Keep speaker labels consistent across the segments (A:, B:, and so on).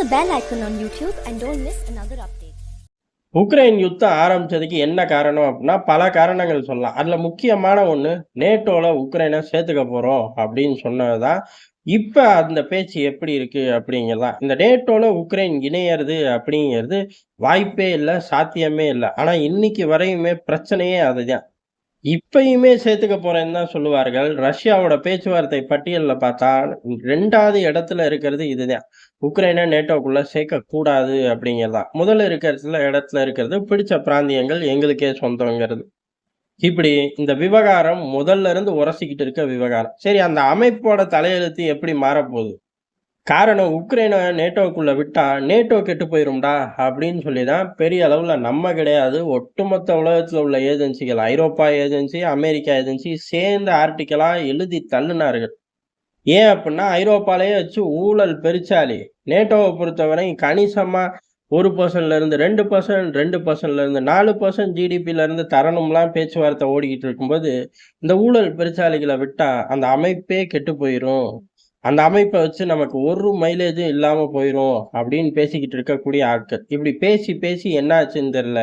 A: the bell icon on YouTube and don't miss another update.
B: Ukraine யுத்தம் ஆரம்பிச்சதுக்கு என்ன காரணம் அப்படின்னா பல காரணங்கள் சொல்லலாம். அதுல முக்கியமான ஒண்ணு நேட்டோல உக்ரைனை சேர்த்துக்க போறோம் அப்படின்னு சொன்னதுதான். இப்போ அந்த பேச்சு எப்படி இருக்குது அப்படிங்கிறதா. இந்த நேட்டோவில் உக்ரைன் இணையறது அப்படிங்கிறது வாய்ப்பே இல்லை சாத்தியமே இல்லை. ஆனால் இன்னைக்கு வரையுமே பிரச்சனையே அதுதான். இப்பயுமே சேர்த்துக்க போறேன்னு தான் சொல்லுவார்கள். ரஷ்யாவோட பேச்சுவார்த்தை பட்டியலில் பார்த்தா ரெண்டாவது இடத்துல இருக்கிறது இதுதான். உக்ரைனை நேட்டோக்குள்ள சேர்க்க கூடாது அப்படிங்கிறதா. முதல்ல இருக்கிறதுல இடத்துல இருக்கிறது பிடிச்ச பிராந்தியங்கள் எங்களுக்கே சொந்தங்கிறது. இப்படி இந்த விவகாரம் முதல்ல இருந்து உரசிக்கிட்டு இருக்க விவகாரம். சரி அந்த அமைப்போட தலையெழுத்து எப்படி மாறப்போகுது? காரணம் உக்ரைனை நேட்டோவுக்குள்ளே விட்டால் நேட்டோ கெட்டு போயிரும்டா அப்படின்னு சொல்லி தான் பெரிய அளவில் நம்ம கிடையாது. ஒட்டுமொத்த உலகத்தில் உள்ள ஏஜென்சிகள் ஐரோப்பா ஏஜென்சி அமெரிக்கா ஏஜென்சி சேர்ந்து ஆர்டிக்கலாக எழுதி தள்ளினார்கள். ஏன் அப்படின்னா ஐரோப்பாலேயே வச்சு ஊழல் பெருச்சாலி நேட்டோவை பொறுத்தவரை கணிசமாக ஒரு பர்சன்ட்லேருந்து ரெண்டு பர்சன்ட் ரெண்டு பர்சன்ட்லேருந்து நாலு பர்சன்ட் ஜிடிபியிலேருந்து இருந்து தரணும்லாம் பேச்சுவார்த்தை ஓடிக்கிட்டு இருக்கும்போது இந்த ஊழல் பெருச்சாலிகளை விட்டால் அந்த அமைப்பே கெட்டு போயிடும் அந்த அமைப்பை வச்சு நமக்கு ஒரு மைலேஜும் இல்லாமல் போயிடும் அப்படின்னு பேசிக்கிட்டு இருக்கக்கூடிய ஆட்கள். இப்படி பேசி பேசி என்னாச்சுன்னு தெரில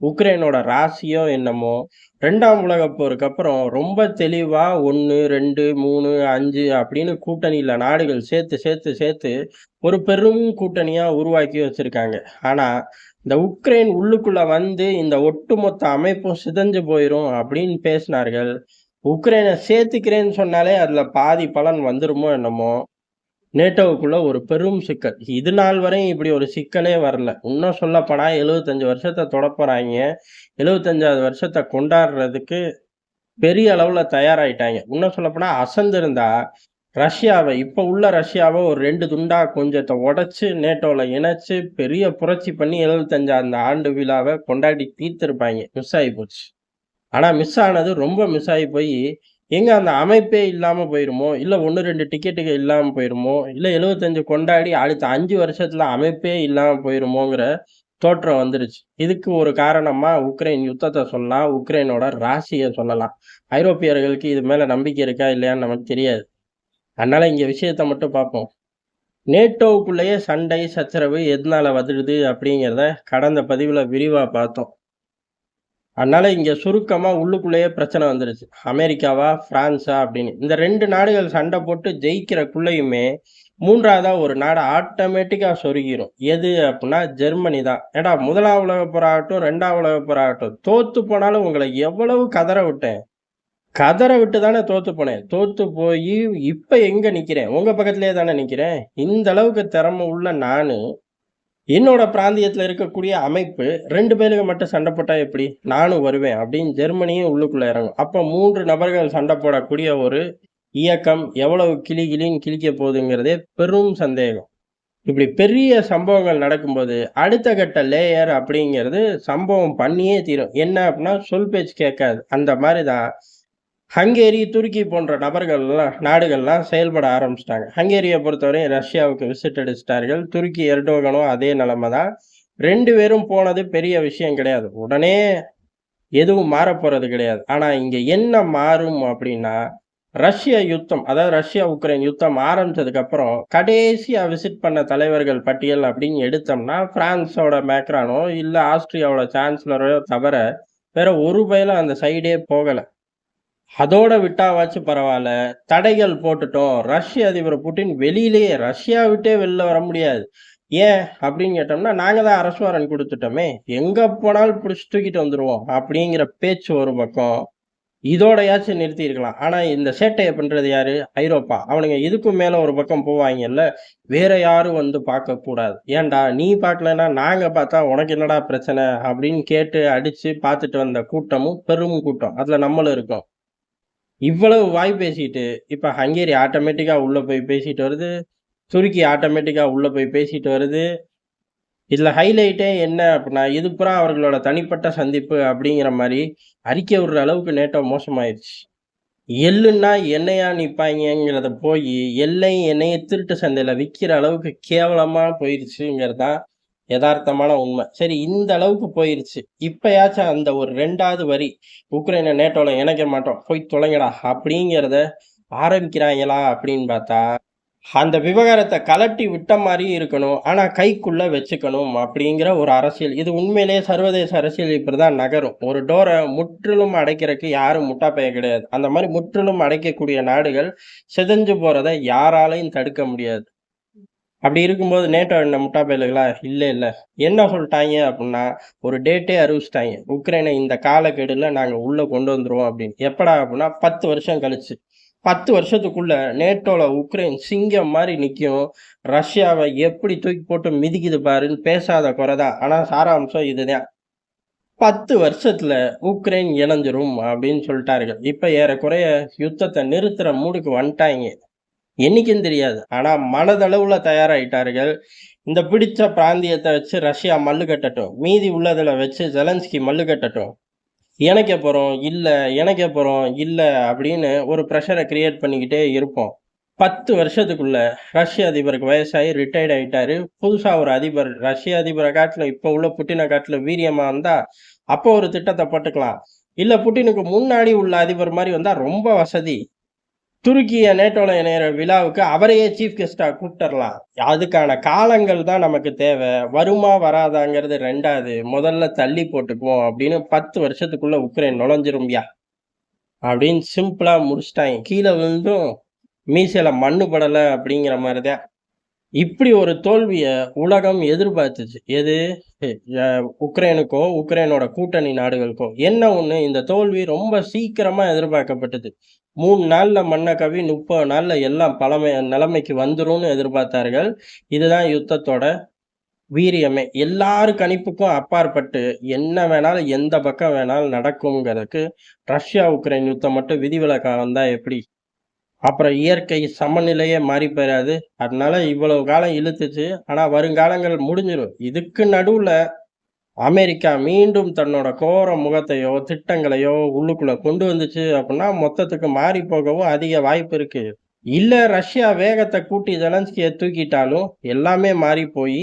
B: உக்ரைனோட ராசியோ என்னமோ ரெண்டாம் உலக போருக்கு அப்புறம் ரொம்ப தெளிவாக ஒன்று ரெண்டு மூணு அஞ்சு அப்படின்னு கூட்டணியில் நாடுகள் சேர்த்து சேர்த்து சேர்த்து ஒரு பெரும் கூட்டணியாக உருவாக்கி வச்சிருக்காங்க. ஆனால் இந்த உக்ரைன் உள்ளுக்குள்ளே வந்து இந்த ஒட்டுமொத்த அமைப்பும் சிதஞ்சு போயிடும் அப்படின்னு பேசினார்கள். உக்ரைனை சேர்த்துக்கிறேன்னு சொன்னாலே அதில் பாதி பலன் வந்துருமோ என்னமோ? நேட்டோவுக்குள்ள ஒரு பெரும் சிக்கல். இது நாள் வரையும் இப்படி ஒரு சிக்கலே வரல. இன்னும் சொல்லப்போனா எழுபத்தஞ்சு வருஷத்தை தொடப்போறாங்க. எழுபத்தஞ்சாவது வருஷத்தை கொண்டாடுறதுக்கு பெரிய அளவில் தயாராயிட்டாங்க. இன்னும் சொல்லப்போனா அசந்திருந்தா ரஷ்யாவை இப்போ உள்ள ரஷ்யாவை ஒரு ரெண்டு துண்டா கொஞ்சத்தை உடச்சி நேட்டோவில் இணைச்சு பெரிய புரட்சி பண்ணி எழுபத்தஞ்சாவது ஆண்டு விழாவை கொண்டாடி தீர்த்திருப்பாங்க. மிஸ் ஆகி போச்சு. ஆனால் மிஸ் ஆனது ரொம்ப மிஸ் ஆகி போய் எங்கே அந்த அமைப்பே இல்லாமல் போயிடுமோ இல்லை ஒன்று ரெண்டு டிக்கெட்டுக்கு இல்லாமல் போயிருமோ இல்லை எழுபத்தஞ்சு கொண்டாடி அடுத்த அஞ்சு வருஷத்தில் அமைப்பே இல்லாமல் போயிடுமோங்கிற தோற்றம் வந்துருச்சு. இதுக்கு ஒரு காரணமாக உக்ரைன் யுத்தத்தை சொல்லலாம் உக்ரைனோட ராசியை சொல்லலாம். ஐரோப்பியர்களுக்கு இது மேலே நம்பிக்கை இருக்கா இல்லையான்னு நமக்கு தெரியாது. அதனால் இங்கே விஷயத்த மட்டும் பார்ப்போம். நேட்டோவுக்குள்ளேயே சண்டை சச்சரவு எதனால் வந்துடுது அப்படிங்கிறத கடந்த பதிவில் விரிவாக பார்த்தோம். அதனால் இங்கே சுருக்கமாக உள்ளுக்குள்ளேயே பிரச்சனை வந்துருச்சு. அமெரிக்காவா ஃப்ரான்ஸா அப்படின்னு. இந்த ரெண்டு நாடுகள் சண்டை போட்டு ஜெயிக்கிறக்குள்ளேயுமே மூன்றாவதாக ஒரு நாடு ஆட்டோமேட்டிக்காக சொருகிரும். எது அப்படின்னா ஜெர்மனி தான். ஏடா முதலாம் உலக போராகட்டும் ரெண்டாம் உலக போராகட்டும் தோற்று போனாலும் உங்களை எவ்வளவு கதற விட்டேன்? கதற விட்டு தானே தோற்று போனேன். தோற்று போய் இப்போ எங்கே நிற்கிறேன் உங்கள் பக்கத்துலேயே தானே நிற்கிறேன் இந்த அளவுக்கு திறமை உள்ள நான் என்னோட பிராந்தியத்தில் இருக்கக்கூடிய அமைப்பு ரெண்டு பேருக்கு மட்டும் சண்டை போட்டால் எப்படி? நானும் வருவேன் அப்படின்னு ஜெர்மனியும் உள்ளுக்குள்ளே இறங்கும். அப்போ மூன்று நபர்கள் சண்டை போடக்கூடிய ஒரு இயக்கம் எவ்வளவு கிளி கிளின்னு கிழிக்க போகுதுங்கிறதே பெரும் சந்தேகம். இப்படி பெரிய சம்பவங்கள் நடக்கும்போது அடுத்த கட்ட லேயர் அப்படிங்கிறது சம்பவம் பண்ணியே தீரும். என்ன அப்படின்னா சொல் பேச்சு கேட்காது. அந்த மாதிரி தான் ஹங்கேரி துருக்கி போன்ற நபர்கள்லாம் நாடுகள்லாம் செயல்பட ஆரம்பிச்சிட்டாங்க. ஹங்கேரியை பொறுத்தவரை ரஷ்யாவுக்கு விசிட் அடிச்சிட்டார்கள். துருக்கி எர்டோகனும் அதே நிலைமை தான் ரெண்டு பேரும் போனது பெரிய விஷயம் கிடையாது. உடனே எதுவும் மாற கிடையாது. ஆனால் இங்கே என்ன மாறும் அப்படின்னா ரஷ்ய யுத்தம் அதாவது ரஷ்யா உக்ரைன் யுத்தம் ஆரம்பிச்சதுக்கப்புறம் கடைசியாக விசிட் பண்ண தலைவர்கள் பட்டியல் அப்படின்னு எடுத்தோம்னா ஃப்ரான்ஸோட மேக்ரானோ இல்லை ஆஸ்திரியாவோட சான்சலரோ தவிர வேற ஒரு பயிலும் அந்த சைடே போகலை. அதோட விட்டாவாச்சும் பரவாயில்ல. தடைகள் போட்டுட்டோம். ரஷ்ய அதிபர் புட்டின் வெளியிலேயே ரஷ்யா விட்டே வெளில வர முடியாது. ஏன் அப்படின்னு கேட்டோம்னா நாங்க தான் அரசு வாரன் கொடுத்துட்டோமே. எங்க போனாலும் பிடிச்சி தூக்கிட்டு வந்துருவோம் அப்படிங்கிற பேச்சு ஒரு பக்கம். இதோடயாச்சும் நிறுத்தி இருக்கலாம் ஆனா இந்த சேட்டையை பண்றது யாரு? ஐரோப்பா. அவனுங்க இதுக்கும் மேல ஒரு பக்கம் போவாங்கல்ல. வேற யாரும் வந்து பார்க்க கூடாது. ஏன்டா நீ பார்க்கலன்னா நாங்க பார்த்தா உனக்கு என்னடா பிரச்சனை அப்படின்னு கேட்டு அடிச்சு பார்த்துட்டு வந்த கூட்டமும் பெரும் கூட்டம். அதுல நம்மளும் இருக்கோம். இவ்வளவு வாய் பேசிட்டு இப்ப ஹங்கேரி ஆட்டோமேட்டிக்கா உள்ள போய் பேசிட்டு வருது துருக்கி ஆட்டோமேட்டிக்கா உள்ள போய் பேசிட்டு வருது. இதுல ஹைலைட்டே என்ன அப்படின்னா இது புறா அவர்களோட தனிப்பட்ட சந்திப்பு அப்படிங்கிற மாதிரி அறிக்கை விடுற அளவுக்கு நேட்டோ மோசமாயிருச்சு. எள்ளுன்னா என்னையா நிற்பாங்கிறத போய் எல்லை என்னையை திருட்டு சந்தையில விற்கிற அளவுக்கு கேவலமா போயிருச்சுங்கிறது தான் யதார்த்தமான உண்மை சரி இந்த அளவுக்கு போயிருச்சு இப்பயாச்சும் அந்த ஒரு ரெண்டாவது வரி உக்ரைனை நேட்டோல இணைக்க மாட்டோம் போய் தொலைங்கடா அப்படிங்கிறத ஆரம்பிக்கிறாங்களா அப்படின்னு பார்த்தா அந்த விவகாரத்தை கழட்டி விட்ட மாதிரியும் இருக்கணும். ஆனால் கைக்குள்ளே வச்சுக்கணும் அப்படிங்கிற ஒரு அரசியல். இது உண்மையிலேயே சர்வதேச அரசியல் இப்படி தான் நகரும். ஒரு டோரை முற்றிலும் அடைக்கிறக்கு யாரும் முட்டாப்பைய கிடையாது. அந்த மாதிரி முற்றிலும் அடைக்கக்கூடிய நாடுகள் சிதஞ்சு போகிறத யாராலையும் தடுக்க முடியாது. அப்படி இருக்கும்போது நேட்டோ என்ன முட்டா பயலுகளா? இல்லை இல்லை என்ன சொல்லிட்டாங்க அப்படின்னா ஒரு டேட்டே அறிவிச்சிட்டாங்க உக்ரைனை இந்த காலக்கெடுல நாங்கள் உள்ளே கொண்டு வந்துடுவோம் அப்படின்னு. எப்படா அப்படின்னா பத்து வருஷம் கழிச்சு. 10 வருஷத்துக்குள்ள நேட்டோல உக்ரைன் சிங்கம் மாதிரி நிற்கும் ரஷ்யாவை எப்படி தூக்கி போட்டு மிதிக்குது பாருன்னு பேசாத குறை தான். சாராம்சம் இதுதான். 10 வருஷத்துல உக்ரைன் இணைஞ்சிரும் அப்படின்னு சொல்லிட்டார்கள் இப்போ ஏறக்குறைய யுத்தத்தை நிறுத்துற மூடுக்கு வந்துட்டாய்ங்க. என்னைக்குன்னு தெரியாது. ஆனால் மனதளவில் தயாராகிட்டார்கள் இந்த பிடித்த பிராந்தியத்தை வச்சு ரஷ்யா மல்லு கட்டட்டும். மீதி உள்ளதில் வச்சு ஜெலன்ஸ்கி மல்லு கட்டட்டும். இணைக்க போகிறோம் இல்லை இணைக்க போகிறோம் இல்லை அப்படின்னு ஒரு ப்ரெஷரை கிரியேட் பண்ணிக்கிட்டே இருப்போம். 10 வருஷத்துக்குள்ள ரஷ்ய அதிபருக்கு வயசாகி ரிட்டையர்ட் ஆகிட்டார் புதுசாக ஒரு அதிபர் ரஷ்ய அதிபரை காட்டில் இப்போ உள்ள புட்டின காட்டில் வீரியமாக இருந்தால் அப்போ ஒரு திட்டத்தை போட்டுக்கலாம். இல்லை புட்டினுக்கு முன்னாடி உள்ள அதிபர் மாதிரி வந்தால் ரொம்ப வசதி. துருக்கிய நேட்டோல இணையிற விழாவுக்கு அவரையே சீஃப் கெஸ்ட்டா கூப்ட்டரலாம். அதுக்கான காலங்கள் தான் நமக்கு தேவை வருமா வராதாங்கிறது ரெண்டாவது முதல்ல தள்ளி போட்டுக்குவோம் அப்படின்னு 10 வருஷத்துக்குள்ள உக்ரைன் நுழைஞ்சிரும்யா. அப்படின்னு சிம்பிளா முடிச்சிட்டாங்க கீழே விழுந்தும் மீசையில மண்ணு படலை அப்படிங்கிற மாதிரிதான் தான். இப்படி ஒரு தோல்வியை உலகம் எதிர்பார்த்துச்சு. எது? உக்ரைனுக்கோ, உக்ரைனோட கூட்டணி நாடுகளுக்கோ. என்ன ஒன்று இந்த தோல்வி ரொம்ப சீக்கிரமா எதிர்பார்க்கப்பட்டது. 3 நாள்ல மண்ண கவ்வி 30 நாள்ல எல்லாம் பழமை நிலைமைக்கு வந்துரும்னு எதிர்பார்த்தார்கள். இதுதான் யுத்தத்தோட வீரியமே. எல்லார் கணிப்புக்கும் அப்பாற்பட்டு என்ன வேணாலும் எந்த பக்கம் வேணாலும் நடக்குங்கிறதுக்கு ரஷ்யா, உக்ரைன் யுத்தம் மட்டும் விதிவிலக்காக வந்தால் எப்படி? அப்புறம் இயற்கை சமநிலையே மாறி போயிடாது அதனால இவ்வளவு காலம் இழுத்துச்சு. ஆனால் வருங்காலங்கள் முடிஞ்சிடும் இதுக்கு நடுவில் அமெரிக்கா மீண்டும் தன்னோட கோர முகத்தையோ, திட்டங்களையோ உள்ளுக்குள்ள கொண்டு வந்துச்சு அப்படின்னா மொத்தத்துக்கு மாறி போகவும் அதிக வாய்ப்பு இருக்கு. இல்ல ரஷ்யா வேகத்தை கூட்டி ஜெலன்ஸ்கிய தூக்கிட்டாலும் எல்லாமே மாறி போய்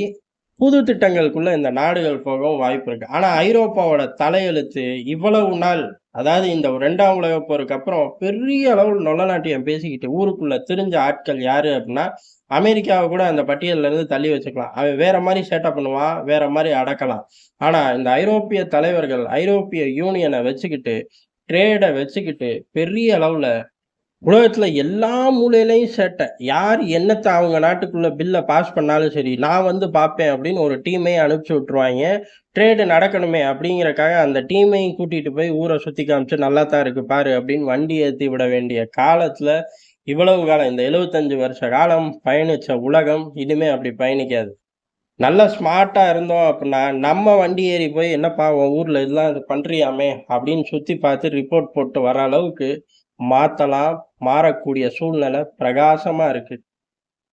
B: புது திட்டங்களுக்குள்ள இந்த நாடுகள் போகவும் வாய்ப்பு இருக்கு. ஆனா ஐரோப்பாவோட தலையெழுத்து இவ்வளவு நாள் அதாவது இந்த ரெண்டாம் உலக போருக்கு அப்புறம் பெரிய அளவில் நொல்லநாட்டியம் பேசிக்கிட்டு ஊருக்குள்ள தெரிஞ்ச ஆட்கள் யாரு அப்படின்னா அமெரிக்காவை கூட அந்த பட்டியல்ல இருந்து தள்ளி வச்சுக்கலாம். அவன் வேற மாதிரி சேட்டப் பண்ணுவான். வேற மாதிரி அடக்கலாம். ஆனா இந்த ஐரோப்பிய தலைவர்கள், ஐரோப்பிய யூனியனை வச்சுக்கிட்டு, ட்ரேடை வச்சுக்கிட்டு பெரிய அளவுல உலகத்தில் எல்லா மூலையிலையும் சேட்டை. யார் என்னத்தை அவங்க நாட்டுக்குள்ளே பில்லை பாஸ் பண்ணாலும் சரி, நான் வந்து பார்ப்பேன் அப்படின்னு ஒரு டீமே அனுப்பிச்சி விட்ருவாங்க ட்ரேடு நடக்கணுமே அப்படிங்கிறக்காக அந்த டீமையும் கூட்டிகிட்டு போய் ஊரை சுற்றி காமிச்சு நல்லா தான் இருக்குது பாரு அப்படின்னு வண்டி ஏற்றி விட வேண்டிய காலத்தில் இவ்வளவு காலம் இந்த 75 வருஷ காலம் பயணிச்ச உலகம் இனிமே அப்படி பயணிக்காது. நல்லா ஸ்மார்ட்டாக இருந்தோம் அப்படின்னா நம்ம வண்டி ஏறி போய் என்னப்பா உன் ஊரில் இதெல்லாம் இது பண்ணுறியாமே அப்படின்னு சுற்றி பார்த்து ரிப்போர்ட் போட்டு வர அளவுக்கு மாற்றலாம் மாறக்கூடிய சூழ்நிலை பிரகாசமா இருக்கு.